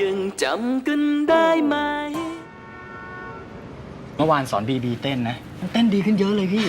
ยังจำกันได้ไหม เมื่อวานสอนบีบีเต้นนะ มันเต้นดีขึ้นเยอะเลยพี่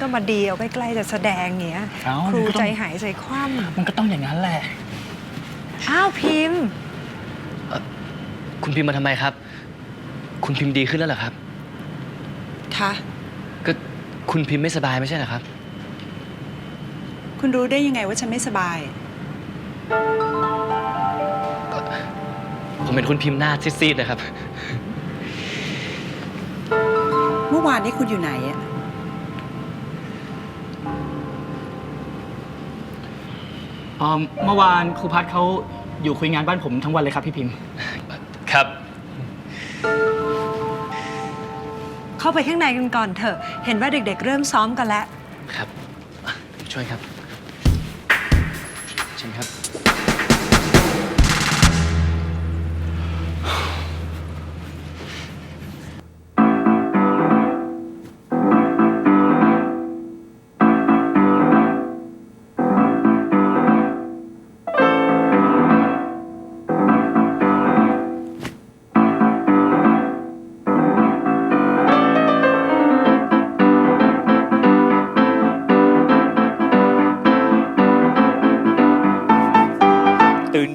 ก็มาดีเอาใกล้ๆจะแสดงเงี้ย เอ้าครูมันก็ต้อง ใจหายใจคว่มันก็ต้องอย่างนั้นแหละำอ้าวพิมพ์ คุณพิมพ์มาทำไมครับ คุณพิมพ์ดีขึ้นแล้วเหรอครับ คะก็คุณพิมพ์ไม่สบายไม่ใช่เหรอครับ คุณรู้ได้ยังไงว่าฉันไม่สบาย ผมเป็นคุณพิมพ์หน้าซีดๆนะครับ เมื่อวานนี้คุณอยู่ไหนอะอ๋อเมื่อวานครูพัฒเขาอยู่คุยงานบ้านผมทั้งวันเลยครับพี่พิมพ์ ครับ เข้าไปข้างในกันก่อนเถอะ เห็นว่าเด็กๆ เริ่มซ้อมกันแล้ว ครับอะช่วยครับ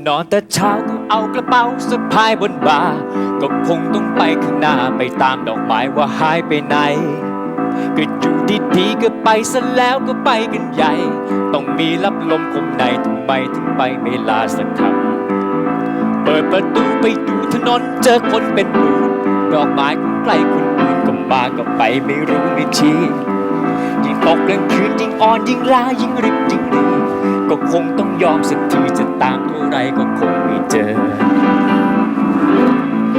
นอนแต่เช้าก็เอากระเป๋าสะพายบนบ่า ก็คงต้องไปข้างหน้าไปตามดอกไม้ว่าหายไปไหน ก็อยู่ดีๆก็ไปซะแล้วก็ไปกันใหญ่ ต้องมีรับลมคมในทำไมถึงไปไม่ลาสักคำเปิดประตูไปดูถนนเจอคนเป็นหมื่นดอกไม้ของใครคนอื่นก็มาก็ไปไม่รู้ไม่ชี้ยิ่งตกกลางคืนยิ่งอ่อนยิ่งลายิ่งริบยิ่งรี ก็คงต้องยอมสักทีจะตามเท่าไรก็คงไม่เจอ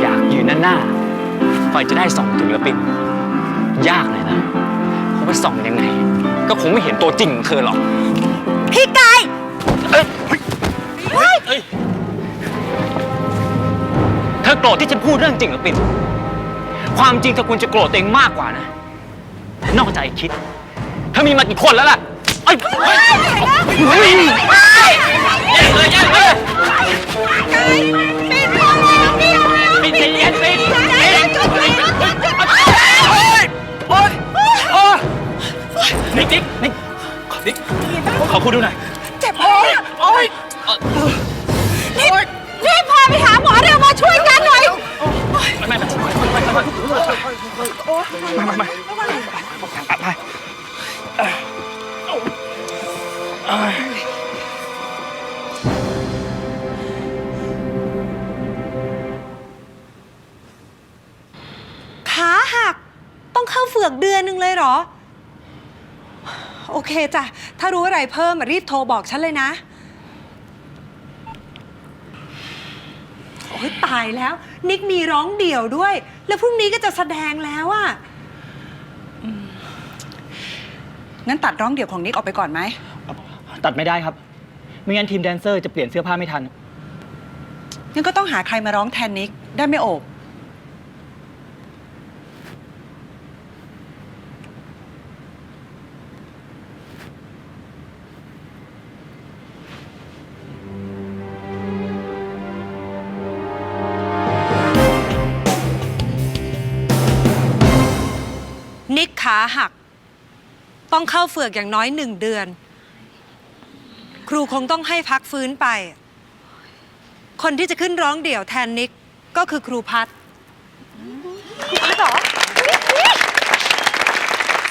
อยากยืนหน้าหน้าไฟจะได้ส่องถึงละปินยากเลยนะเพราะว่าส่องยังไง ก็คงไม่เห็นตัวจริงของเธอหรอก พี่กายเธอโกรธที่ฉันพูดเรื่องจริงเหรอปินความจริงเธอควรจะโกรธตัวเองมากกว่านะแต่นอกใจคิด เธอมีมากี่คนแล้วล่ะเอ้ยปิดใจเย็นปิดโอ้ยโอ้ยนิกนิกนิกนิกขอคุณดูหน่อยเจ็บโอ้ยโอ้ยรีบพาไปหาหมอเร็วมาช่วยกันหน่อย ไม่ไม่ไม่ไม่ไม่ไม่ไม่ โอเคจ้ะ ถ้ารู้อะไรเพิ่มอะรีบโทรบอกฉันเลยนะ โอ้ยตายแล้ว นิกมีร้องเดี่ยวด้วย แล้วพรุ่งนี้ก็จะแสดงแล้วอะงั้นตัดร้องเดี่ยวของนิกออกไปก่อนไหม ตัดไม่ได้ครับ ไม่งั้นทีมแดนเซอร์จะเปลี่ยนเสื้อผ้าไม่ทัน งั้นก็ต้องหาใครมาร้องแทนนิกได้ไหมโอบ ขาหัก ต้องเข้าเฝือกอย่างน้อยหนึ่งเดือน ครูคงต้องให้พักฟื้นไป คนที่จะขึ้นร้องเดี่ยวแทนนิกก็คือครูพัฒน์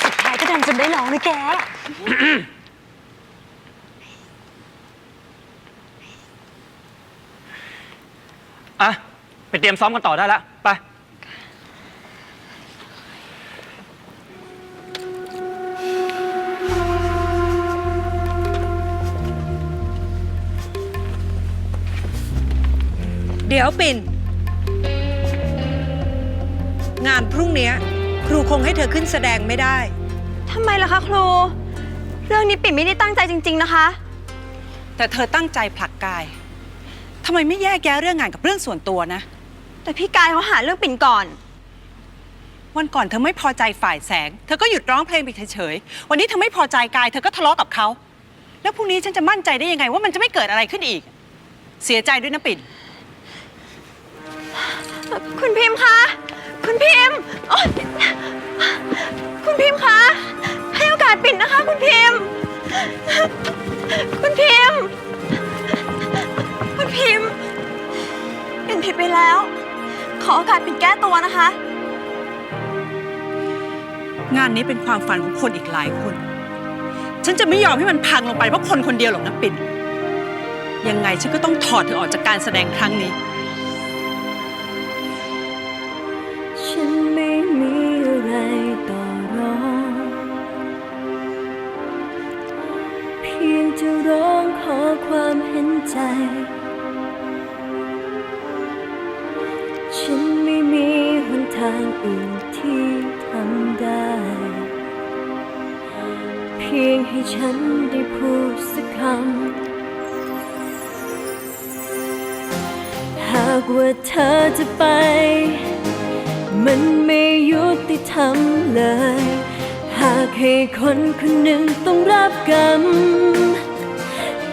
สุดท้ายก็ดันจนได้ร้องเลยแก อะ ไปเตรียมซ้อมกันต่อได้แล้ว ไป เดี๋ยวปิ่น งานพรุ่งเนี้ย ครูคงให้เธอขึ้นแสดงไม่ได้ ทำไมล่ะคะครู เรื่องนี้ปิ่นไม่ได้ตั้งใจจริง ๆ นะคะ แต่เธอตั้งใจผลักกายทำไมไม่แยกแยะเรื่องงานกับเรื่องส่วนตัวนะ แต่พี่กายเขาหาเรื่องปิ่นก่อน วันก่อนเธอไม่พอใจฝ่ายแสง เธอก็หยุดร้องเพลงไปเฉยๆ วันนี้เธอไม่พอใจกาย เธอก็ทะเลาะกับเขา แล้วพรุ่งนี้ฉันจะมั่นใจได้ยังไง ว่ามันจะไม่เกิดอะไรขึ้นอีก เสียใจด้วยนะปิ่น คุณพิมพ์คะ คุณพิมพ์โอ๊ยคุณพิมพ์คะ ให้โอกาสปิ่นนะคะ คุณพิมพ์ คุณพิมพ์ คุณพิมพ์ปิ่นผิดไปแล้ว ขอโอกาสปิ่นแก้ตัวนะคะ งานนี้เป็นความฝันของคนอีกหลายคน ฉันจะไม่ยอมให้มันพังลงไปเพราะคนคนเดียวหรอกนะปิ่น ยังไงฉันก็ต้องถอดเธอออกจากการแสดงครั้งนี้ พียงให้ฉันได้พูดสักคำ หากว่าเธอจะไป มันไม่ยุติธรรมเลย หากให้คนคนหนึ่งต้องรับกรรม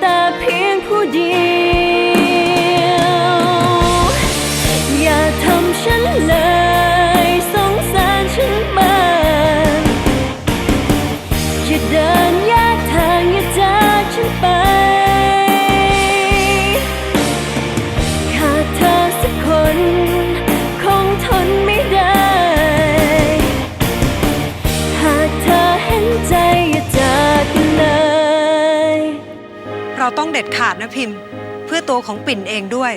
แต่เพียงผู้เดียว เราต้องเด็ดขาดนะพิมพ์ เพื่อตัวของปิ่นเองด้วย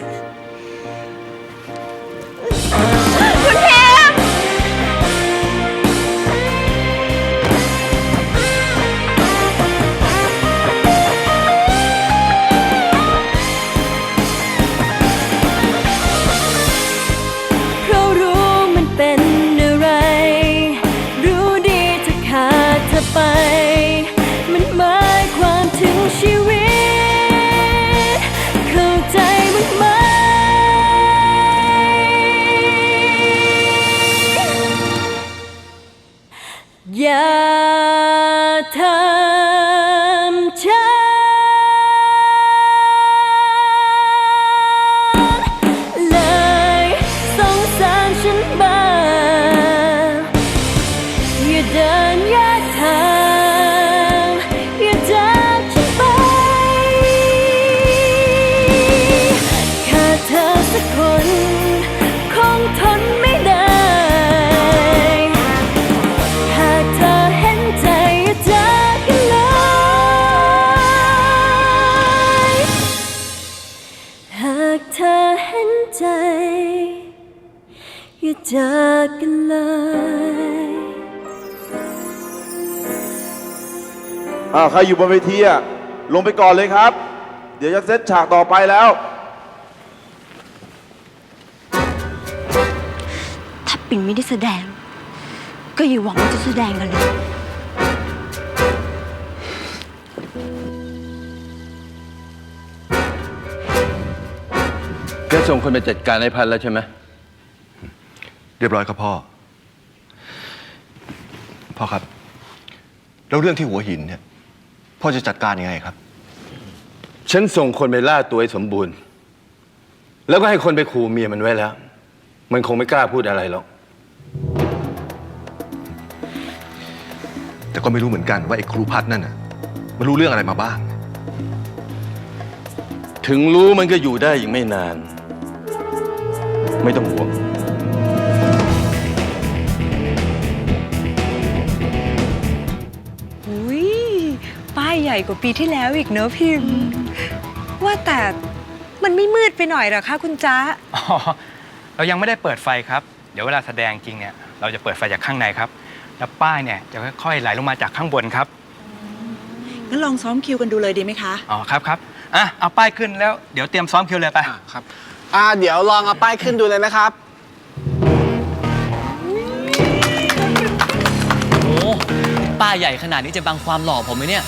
อ้าวใครอยู่บนเวทีอะลงไปก่อนเลยครับ เดี๋ยวจะเซตฉากต่อไปแล้วถ้าปิ่นไม่ได้แสดง ก็อย่าหวังว่าจะแสดงกันเลย แกส่งคนไปจัดการไอ้พันแล้วใช่ไหมเรียบร้อยครับพ่อ พ่อครับ แล้วเรื่องที่หัวหินเนี่ย พ่อจะจัดการยังไงครับ ฉันส่งคนไปล่าตัวไอ้สมบูรณ์ แล้วก็ให้คนไปขู่เมียมันไว้แล้ว มันคงไม่กล้าพูดอะไรหรอก แต่ก็ไม่รู้เหมือนกันว่าไอ้ครูพัดนั่นน่ะมันรู้เรื่องอะไรมาบ้าง ถึงรู้มันก็อยู่ได้อีกไม่นาน ไม่ต้องห่วง ใหญ่กว่าปีที่แล้วอีกเนอะพิมพ์ ว่าแต่มันไม่มืดไปหน่อยเหรอคะคุณจ๊ะ อ๋อเรายังไม่ได้เปิดไฟครับ เดี๋ยวเวลาแสดงจริงเนี่ย เราจะเปิดไฟจากข้างในครับ แล้วป้ายเนี่ยจะค่อยๆไหลลงมาจากข้างบนครับ งั้นลองซ้อมคิวกันดูเลยดีไหมคะ อ๋อครับครับอะเอาป้ายขึ้นแล้วเดี๋ยวเตรียมซ้อมคิวเลยไปครับ อ่าเดี๋ยวลองเอาป้ายขึ้นดูเลยนะครับโอ้ป้าใหญ่ขนาดนี้จะบังความหล่อผมไหมเนี่ย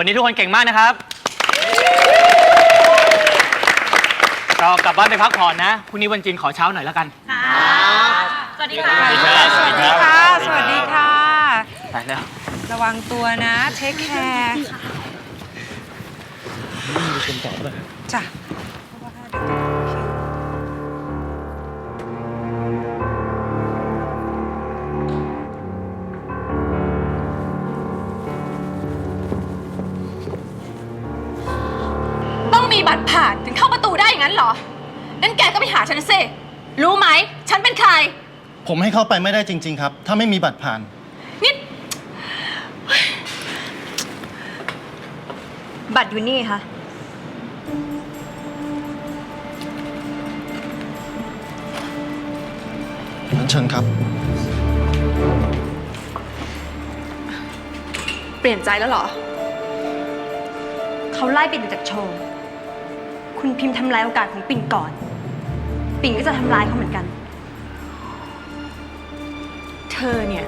วันนี้ทุกคนเก่งมากนะครับ เรากลับบ้านไปพักผ่อนนะพรุ่งนี้วันจีนขอเช้าหน่อยแล้วกัน สวัสดีค่ะ สวัสดีค่ะ สวัสดีค่ะ ไปแล้วระวังตัวนะ เทคแคร์จ้ะ ต้องมีบัตรผ่านถึงเข้าประตูได้อย่างนั้นเหรอ งั้นแกก็ไปหาฉันสิ รู้ไหม ฉันเป็นใคร ผมให้เข้าไปไม่ได้จริง ๆ ครับ ถ้าไม่มีบัตรผ่าน นี่ บัตรอยู่นี่ค่ะเชิญครับ เปลี่ยนใจแล้วเหรอ เขาไล่ปิ่นออกจากโชว์ คุณพิมพ์ทำลายโอกาสของปิ่นก่อน ปิ่นก็จะทำลายเขาเหมือนกัน เธอเนี่ย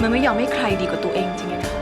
มันไม่ยอมให้ใครดีกว่าตัวเองจริงๆนะ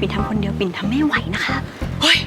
ปิ่นทำคนเดียวปิ่นทำไม่ไหวนะคะ เฮ้ย